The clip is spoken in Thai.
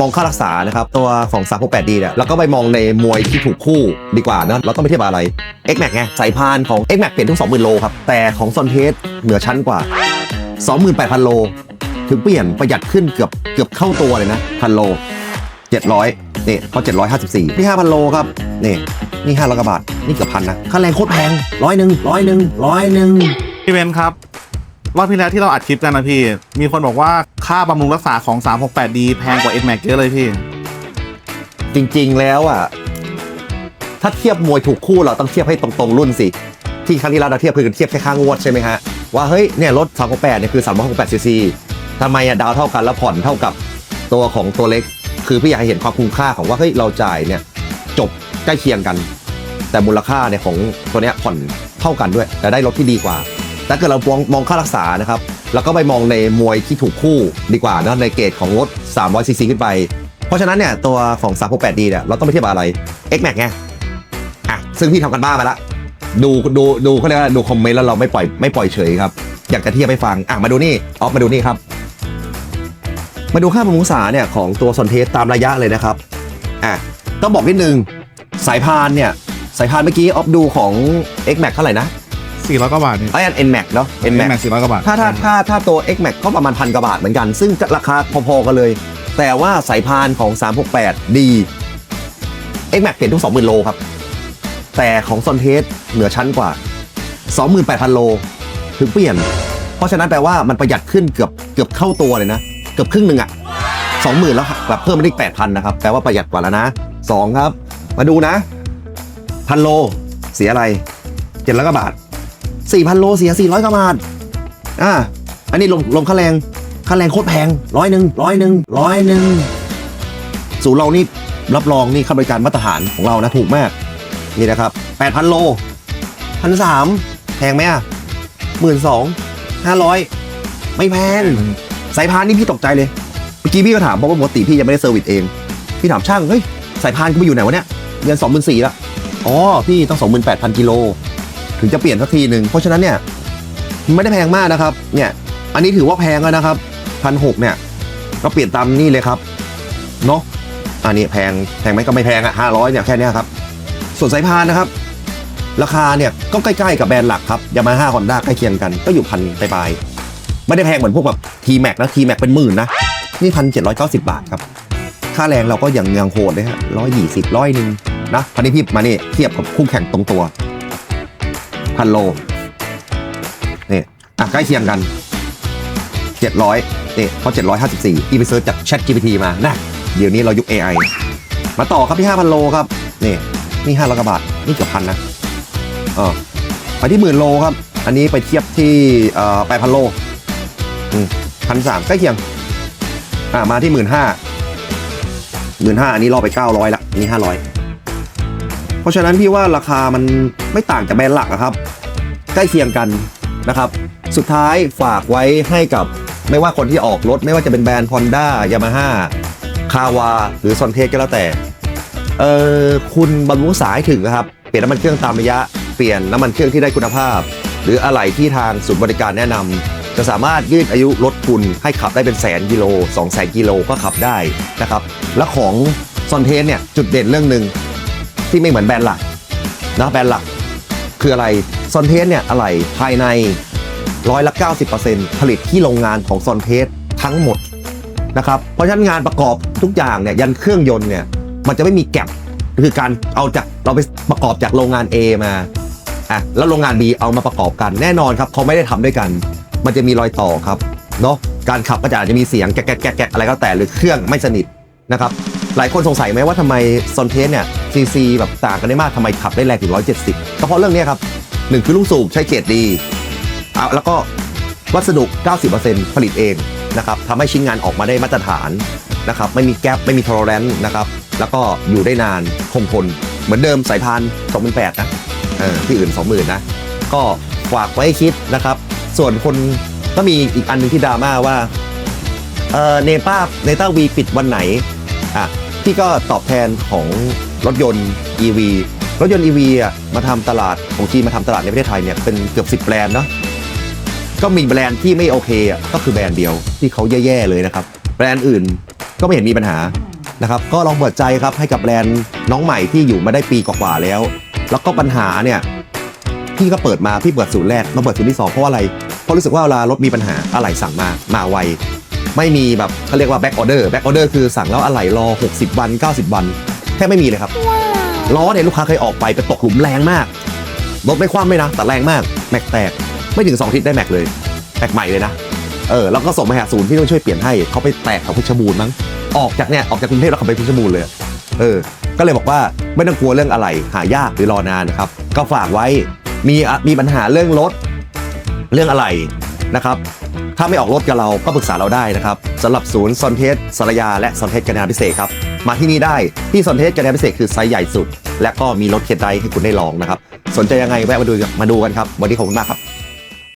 มองค่ารักษานะครับ ตัวของ 368D เนี่ยเราก็ไปมองในมวยที่ถูกคู่ดีกว่านะเราต้องไปเทียบอะไร X Max ไงสายพานของ X Max เปลี่ยนทุก20,000 โลครับ แต่ของซอนเทสเหนือชั้นกว่า 28,000 โล ถึงเปลี่ยนประหยัดขึ้นเกือบเกือบเข้าตัวเลยนะพันโล 700นี่เขา754นี่5,000 โลครับนี่นี่500กว่าบาทนี่เกือบพันนะค่าแรงโคตรแพงร้อยหนึ่งร้อยหนึ่งร้อยหนึ่งพี่เบนครับ รอบที่แล้วที่เราอัดคลิปกันนะพี่ มีคนบอกว่าค่าบำรุงรักษาของ 368D แพงกว่า X Max เยอะเลยพี่ จริงๆแล้วอะ ถ้าเทียบมวยถูกคู่เราต้องเทียบให้ตรงๆรุ่นสิ ที่ครั้งที่เราเทียบคือเทียบแค่ค่างวดใช่ไหมฮะ ว่าเฮ้ยเนี่ยรถ 368เนี่ยคือ368ซีซีทำไมอะดาวเท่ากันแล้วผ่อนเท่ากับตัวของตัวเล็ก คือพี่อยากให้เห็นความคุ้มค่าของว่าเฮ้ยเราจ่ายเนี่ยจบใกล้เคียงกัน แต่มูลค่าเนี่ยของตัวเนี้ยผ่อนเท่ากันด้วย แต่ได้รถที่ดีกว่า แต่เกิดเรามองมองค่ารักษานะครับเราก็ไปมองในมวยที่ถูกคู่ดีกว่านะในเกรดของรถ300ซีซีขึ้นไป เพราะฉะนั้นเนี่ยตัวของ 368D เนี่ยเราต้องไปเทียบกับอะไร X Max ไงอะซึ่งพี่ทำกันบ้ามาละดูดูดูเขาเรียกว่าดูคอมเมนต์แล้วเราไม่ปล่อยไม่ปล่อยเฉยครับ อยากจะเทียบให้ฟังอะมาดูนี่ออฟมาดูนี่ครับ มาดูค่าบำรุงรักษาเนี่ยของตัวซอนเทสตามระยะเลยนะครับอะต้องบอกนิดนึงสายพานเนี่ยสายพานเมื่อกี้ออฟดูของ X Max เท่าไหร่นะ 400กว่าบาทนี่ไอ้อัน N Max เนาะ N X Max Max 400กว่าบาท ถ้าถ้าถ้าถ้าตัว X Max ก็ประมาณพันกว่าบาทเหมือนกัน ซึ่งราคาพอๆกันเลย แต่ว่าสายพานของ 368 ดี X Max เปลี่ยนทุก 20,000 โลครับ แต่ของซอนเทสเหนือชั้นกว่า 28,000 โล ถึงเปลี่ยน เพราะฉะนั้นแปลว่ามันประหยัดขึ้นเกือบเกือบเข้าตัวเลยนะ เกือบครึ่งหนึ่งอะ20,000 แล้วแบบเพิ่มมาได้อีก8,000 นะครับ แปลว่าประหยัดกว่าแล้วนะ 2 ครับ มาดูนะพันโลเสียอะไรเจ็ดร้อยกว่าบาท 4,000 โลเสีย 400กว่าบาทอ่าอันนี้ลงลงค่าแรงค่าแรงโคตรแพงร้อยหนึ่งร้อยหนึ่งร้อยหนึ่งศูนย์เรานี่รับรองนี่ค่าบริการมาตรฐานของเรานะถูกมาก นี่นะครับ 8,000 โลพันสามแพงไหมอะหมื่นสองห้าร้อยไม่แพงสายพานนี่พี่ตกใจเลยเมื่อกี้พี่ก็ถามเพราะว่าปกติพี่ยังไม่ได้เซอร์วิสเอง พี่ถามช่างเฮ้ยสายพานกูไปอยู่ไหนวะเนี่ยเดือนสองหมื่นสี่ละอ๋อพี่ต้องสองหมื่นแปดพันกิโล ถึงจะเปลี่ยนสักทีหนึ่งเพราะฉะนั้นเนี่ยไม่ได้แพงมากนะครับเนี่ยอันนี้ถือว่าแพงแล้วนะครับพันหกเนี่ยก็เปลี่ยนตามนี่เลยครับเนาะอันนี้แพงแพงไหมก็ไม่แพงอะห้าร้อยเนี่ยแค่เนี้ยครับ ส่วนสายพานนะครับ ราคาเนี่ยก็ใกล้ๆกับแบรนด์หลักครับยามาฮ่าฮอนด้าใกล้เคียงกันก็อยู่พันปลายๆไม่ได้แพงเหมือนพวกแบบทีแม็กนะทีแม็กเป็นหมื่นนะนี่พันเจ็ดร้อยเก้าสิบบาทครับค่าแรงเราก็ยังยังโหดเลยฮะร้อยยี่สิบร้อยหนึ่งนะพันนี้พี่มานี่เทียบกับคู่แข่งตรงตัว พันโลนี่อะใกล้เคียงกันเจ็ดร้อยนี่เขาเจ็ดร้อยห้าสิบสี่อีไปเซิร์ชจาก Chat GPT มานะเดี๋ยวนี้เรายุค AI มาต่อครับที่ห้าพันโลครับนี่นี่ห้าร้อยกว่าบาทนี่เกือบพันนะเออไปที่หมื่นโลครับ อันนี้ไปเทียบที่เอ่อแปดพันโลพันสามใกล้เคียง อ่ามาที่หมื่นห้าหมื่นห้าอันนี้รอไปเก้าร้อยละอันนี้ห้าร้อย เพราะฉะนั้นพี่ว่าราคามันไม่ต่างจากแบรนด์หลักอะครับ ใกล้เคียงกันนะครับ สุดท้ายฝากไว้ให้กับไม่ว่าคนที่ออกรถ ไม่ว่าจะเป็นแบรนด์ Honda Yamaha คาวาหรือซอนเทสก็แล้วแต่ เออคุณบำรุงสายถึงนะครับ เปลี่ยนน้ำมันเครื่องตามระยะ เปลี่ยนน้ำมันเครื่องที่ได้คุณภาพ หรืออะไหล่ที่ทางศูนย์บริการแนะนำจะสามารถยืดอายุรถคุณให้ขับได้เป็นแสนกิโล2แสนกิโลก็ขับได้นะครับ และของซอนเทสเนี่ยจุดเด่นเรื่องหนึ่ง ที่ไม่เหมือนแบรนด์หลักนะแบรนด์หลักคืออะไรซอนเทสเนี่ยอะไหล่ภายในร้อยละ 90%ผลิตที่โรงงานของซอนเทสทั้งหมดนะครับเพราะฉะนั้นงานประกอบทุกอย่างเนี่ยยันเครื่องยนต์เนี่ยมันจะไม่มีแก็บคือการเอาจากเราไปประกอบจากโรงงาน A มาอะแล้วโรงงาน B เอามาประกอบกันแน่นอนครับเขาไม่ได้ทำด้วยกัน มันจะมีรอยต่อครับเนาะการขับก็จะอาจจะมีเสียงแกะแกะแกะแกอะไรก็แต่หรือเครื่องไม่สนิทนะครับหลายคนสงสัยไหมว่าทำไมซอนเทสเนี่ย ซีซีแบบต่างกันได้มากทำไมขับได้แรงถึง 170 ก็เพราะเรื่องนี้ครับหนึ่งคือลูกสูบใช้เกรดดีอะแล้วก็วัสดุ 90%ผลิตเองนะครับทำให้ชิ้นงานออกมาได้มาตรฐานนะครับไม่มีแกลบไม่มีทอร์เรนต์นะครับแล้วก็อยู่ได้นานคงทน เหมือนเดิมสายพาน2008นะเออที่อื่น 20,000นะก็ฝากไว้คิดนะครับ ส่วนคนก็มีอีกอันหนึงที่ดราม่าว่าเออเนป้าเนต้าวีปิดวันไหนอะพี่ก็ตอบแทนของ รถยนต์ EV รถยนต์ EV อะมาทำตลาดของจีนมาทำตลาดในประเทศไทยเนี่ยเป็นเกือบ 10 แบรนด์เนาะก็มีแบรนด์ที่ไม่โอเคอะก็คือแบรนด์เดียวที่เขาแย่ๆเลยนะครับ แบรนด์อื่นก็ไม่เห็นมีปัญหานะครับก็ลองเปิดใจครับให้กับแบรนด์น้องใหม่ที่อยู่มาได้ปีกว่าๆแล้ว แล้วก็ปัญหาเนี่ยพี่ก็เปิดมาพี่เปิดศูนย์แรกมาเปิดศูนย์ที่สองเพราะว่าอะไรเพราะรู้สึกว่าเวลารถมีปัญหาอะไหล่สั่งมามาไวไม่มีแบบเขาเรียกว่าแบ็กออเดอร์แบ็กออเดอร์คือสั่งแล้วอะไหล่รอ 60 วัน 90 วัน ทบไม่มีเลยครับล้อเนี่ยลูกค้าเคยออกไปไปตกหลุมแรงมากรถไม่คว่ำไม่นะแต่แรงมากแม็กแตกไม่ถึง2อาทิตย์ได้แม็กเลยแม็กใหม่เลยนะเออแล้วก็ส่งไปหาศูนย์ที่ต้องช่วยเปลี่ยนให้เขาไปแตกแถวเพชรบูรณ์มั้งออกจากเนี่ยออกจากกรุงเทพแล้วเขาไปเพชรบูรณ์เลยเออ ก็เลยบอกว่าไม่ต้องกลัวเรื่องอะไรหายากหรือรอนานนะครับ ก็ฝากไว้มีอะมีปัญหาเรื่องรถเรื่องอะไรนะครับ ถ้าไม่ออกรถกับเราก็ปรึกษาเราได้นะครับสำหรับศูนย์ซอนเทสสารยาและซอนเทสกัญญาพิเศษครับ มาที่นี่ได้ที่สนเทสกัญญาพิเศษคือไซส์ใหญ่สุด และก็มีรถเข็นไดให้คุณได้ลองนะครับ สนใจยังไงแวะมาดูมาดูกันครับวันนี้ขอบคุณมากครับ